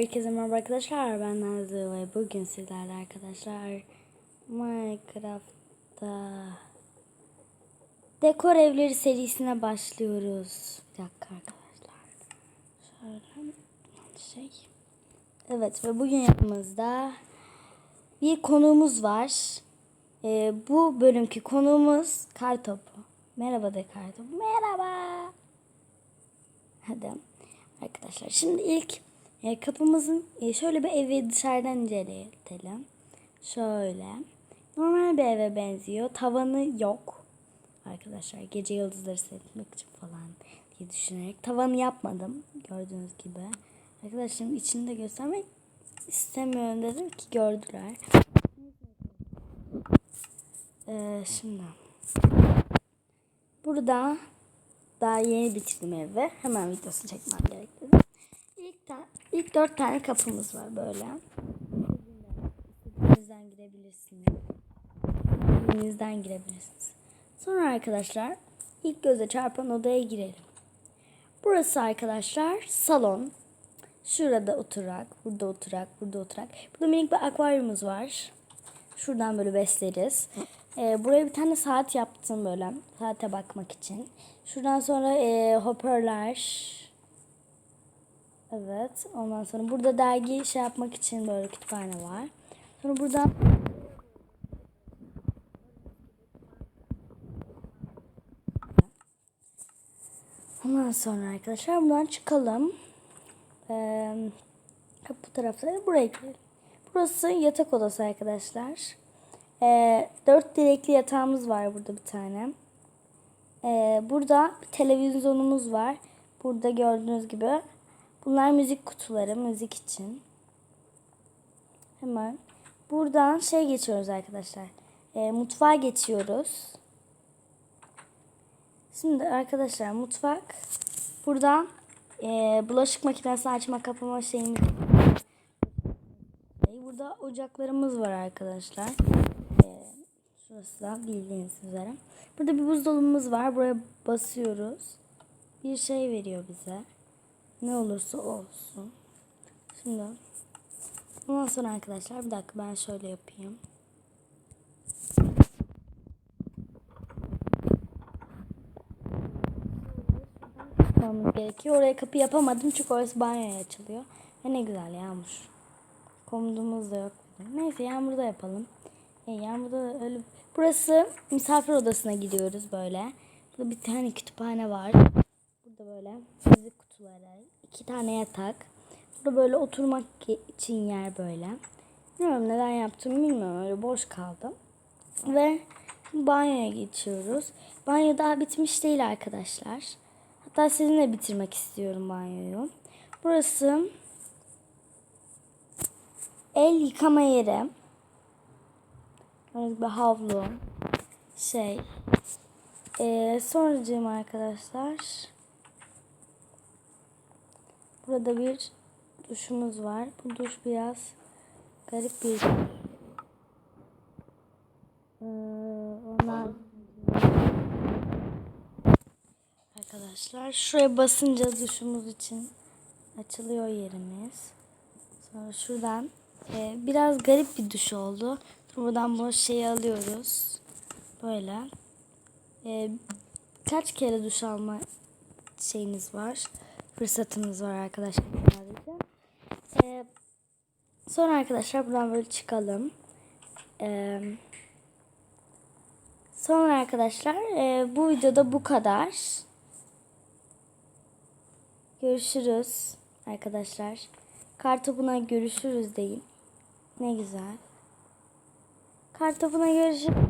Herkese merhaba arkadaşlar. Ben Nazlı ve bugün sizlerle arkadaşlar Minecraft'ta dekor evleri serisine başlıyoruz. Bir dakika arkadaşlar. Şöyle şey. Evet ve bugün yanımızda bir konuğumuz var. Ee, bu bölümki konuğumuz Kartopu. Merhaba de Kartopu. Merhaba. Hadi arkadaşlar şimdi ilk e, kapımızın e, şöyle bir evi dışarıdan inceleyelim. Şöyle. Normal bir eve benziyor. Tavanı yok. Arkadaşlar gece yıldızları seyretmek için falan diye düşünerek. Tavanı yapmadım. Gördüğünüz gibi. Arkadaşlar şimdi içini de göstermek istemiyorum dedim ki gördüler. Ee, şimdi. Burada daha yeni bitirdim evi. Hemen videosunu çekmem gerekti. İlk, dört tane kapımız var böyle. İstediğinizden girebilirsiniz. İstediğinizden girebilirsiniz. Sonra arkadaşlar ilk göze çarpan odaya girelim. Burası arkadaşlar salon. Şurada oturak, burada oturak, burada oturak. Burada minik bir akvaryumumuz var. Şuradan böyle besleriz. Ee, buraya bir tane saat yaptım böyle. Saate bakmak için. Şuradan sonra e, hoparlör. Evet. Ondan sonra burada dergi şey yapmak için böyle kütüphane var. Sonra buradan Ondan sonra arkadaşlar buradan çıkalım. Ee, bu tarafta buraya girelim. Burası yatak odası arkadaşlar. Ee, dört direkli yatağımız var burada bir tane. Ee, burada bir televizyonumuz var. Burada gördüğünüz gibi. Bunlar müzik kutuları müzik için. Hemen buradan şey geçiyoruz arkadaşlar. Ee, mutfağa geçiyoruz. Şimdi arkadaşlar mutfak. Buradan e, bulaşık makinesi açma kapama şeyimiz Burada ocaklarımız var arkadaşlar. Ee, şurası da bildiğiniz üzere. Burada bir buzdolabımız var. Buraya basıyoruz. Bir şey veriyor bize. Ne olursa olsun. Şimdi ondan sonra arkadaşlar bir dakika ben şöyle yapayım. yapmamız gerekiyor. Oraya kapı yapamadım çünkü orası banyoya açılıyor. Ve ne güzel yağmur. Komodumuz da yok. Neyse yağmurda yapalım. E, yağmurda da öyle... Burası misafir odasına gidiyoruz böyle. Burada bir tane kütüphane var. Burada böyle müzik kutuları. iki tane yatak. Burada böyle oturmak için yer böyle. Bilmiyorum neden yaptım bilmiyorum. Öyle boş kaldım. Ve banyoya geçiyoruz. Banyo daha bitmiş değil arkadaşlar. Hatta sizinle bitirmek istiyorum banyoyu. Burası el yıkama yeri. Böyle bir havlu. Şey. Ee, sonracığım arkadaşlar. Burada bir duşumuz var. Bu duş biraz garip bir ee, ondan arkadaşlar şuraya basınca duşumuz için açılıyor yerimiz. Sonra şuradan e, biraz garip bir duş oldu. Buradan bu şeyi alıyoruz. Böyle. E, kaç kere duş alma şeyiniz var. Fırsatınız var arkadaşlar. Sadece. E, sonra arkadaşlar buradan böyle çıkalım. E, sonra arkadaşlar e, bu videoda bu kadar. Görüşürüz arkadaşlar. Kartopuna görüşürüz deyin. Ne güzel. Kartopuna görüşürüz.